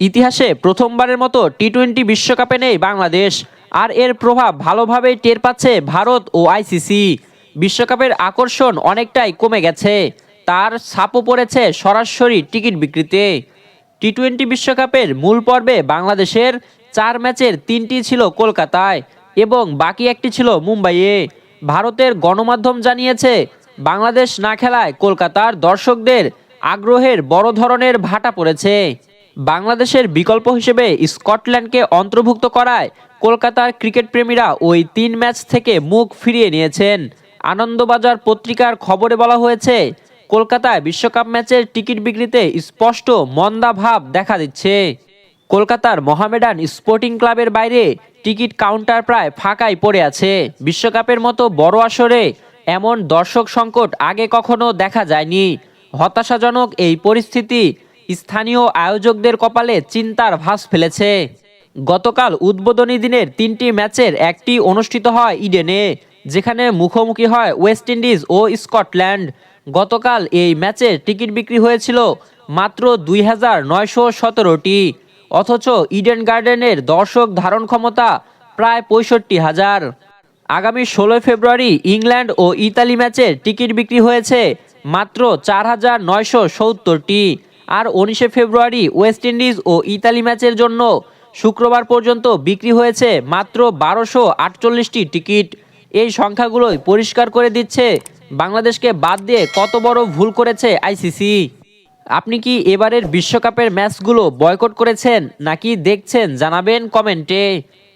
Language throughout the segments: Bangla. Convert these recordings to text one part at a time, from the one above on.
ইতিহাসে প্রথমবারের মতো টি টোয়েন্টি বিশ্বকাপে নেই বাংলাদেশ, আর এর প্রভাব ভালোভাবেই টের পাচ্ছে ভারত ও আইসিসি বিশ্বকাপের আকর্ষণ অনেকটাই কমে গেছে। তার ছাপও পড়েছে সরাসরি টিকিট বিক্রিতে। টি টোয়েন্টি বিশ্বকাপের মূল পর্বে বাংলাদেশের চার ম্যাচের তিনটি ছিল কলকাতায় এবং বাকি একটি ছিল মুম্বাইয়ে। ভারতের গণমাধ্যম জানিয়েছে, বাংলাদেশ না খেলায় কলকাতার দর্শকদের আগ্রহের বড় ধরনের ভাটা পড়েছে। বাংলাদেশের বিকল্প হিসেবে স্কটল্যান্ডকে অন্তর্ভুক্ত করায় কলকাতার ক্রিকেট প্রেমীরা ওই তিন ম্যাচ থেকে মুখ ফিরিয়ে নিয়েছেন। আনন্দবাজার পত্রিকার খবরে বলা হয়েছে, কলকাতায় বিশ্বকাপ ম্যাচের টিকিট বিক্রিতে স্পষ্ট মন্দা ভাব দেখা দিচ্ছে। কলকাতার মোহামেডান স্পোর্টিং ক্লাবের বাইরে টিকিট কাউন্টার প্রায় ফাঁকাই পড়ে আছে। বিশ্বকাপের মতো বড় আসরে এমন দর্শক সংকট আগে কখনো দেখা যায়নি। হতাশাজনক এই পরিস্থিতি স্থানীয় আয়োজকদের কপালে চিন্তার ভাঁজ ফেলেছে। গতকাল উদ্বোধনী দিনের তিনটি ম্যাচের একটি অনুষ্ঠিত হয় ইডেনে, যেখানে মুখোমুখি হয় ওয়েস্ট ইন্ডিজ ও স্কটল্যান্ড। গতকাল এই ম্যাচের টিকিট বিক্রি হয়েছিল মাত্র দুই হাজার নয়শো সতেরোটি, অথচ ইডেন গার্ডেনের দর্শক ধারণ ক্ষমতা প্রায় পঁয়ষট্টি হাজার। আগামী ষোলোই ফেব্রুয়ারি ইংল্যান্ড ও ইতালি ম্যাচের টিকিট বিক্রি হয়েছে মাত্র চার হাজার নয়শো সত্তরটি। আর উনিশে ফেব্রুয়ারি ওয়েস্ট ইন্ডিজ ও ইতালি ম্যাচের জন্য শুক্রবার পর্যন্ত বিক্রি হয়েছে মাত্র বারোশো আটচল্লিশটি টিকিট। এই সংখ্যাগুলোই পরিষ্কার করে দিচ্ছে বাংলাদেশকে বাদ দিয়ে কত বড় ভুল করেছে আইসিসি। আপনি কি এবারের বিশ্বকাপের ম্যাচগুলো বয়কট করেছেন নাকি দেখছেন জানাবেন কমেন্টে।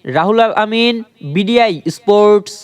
রাহুল আমিন, বিডিআই স্পোর্টস।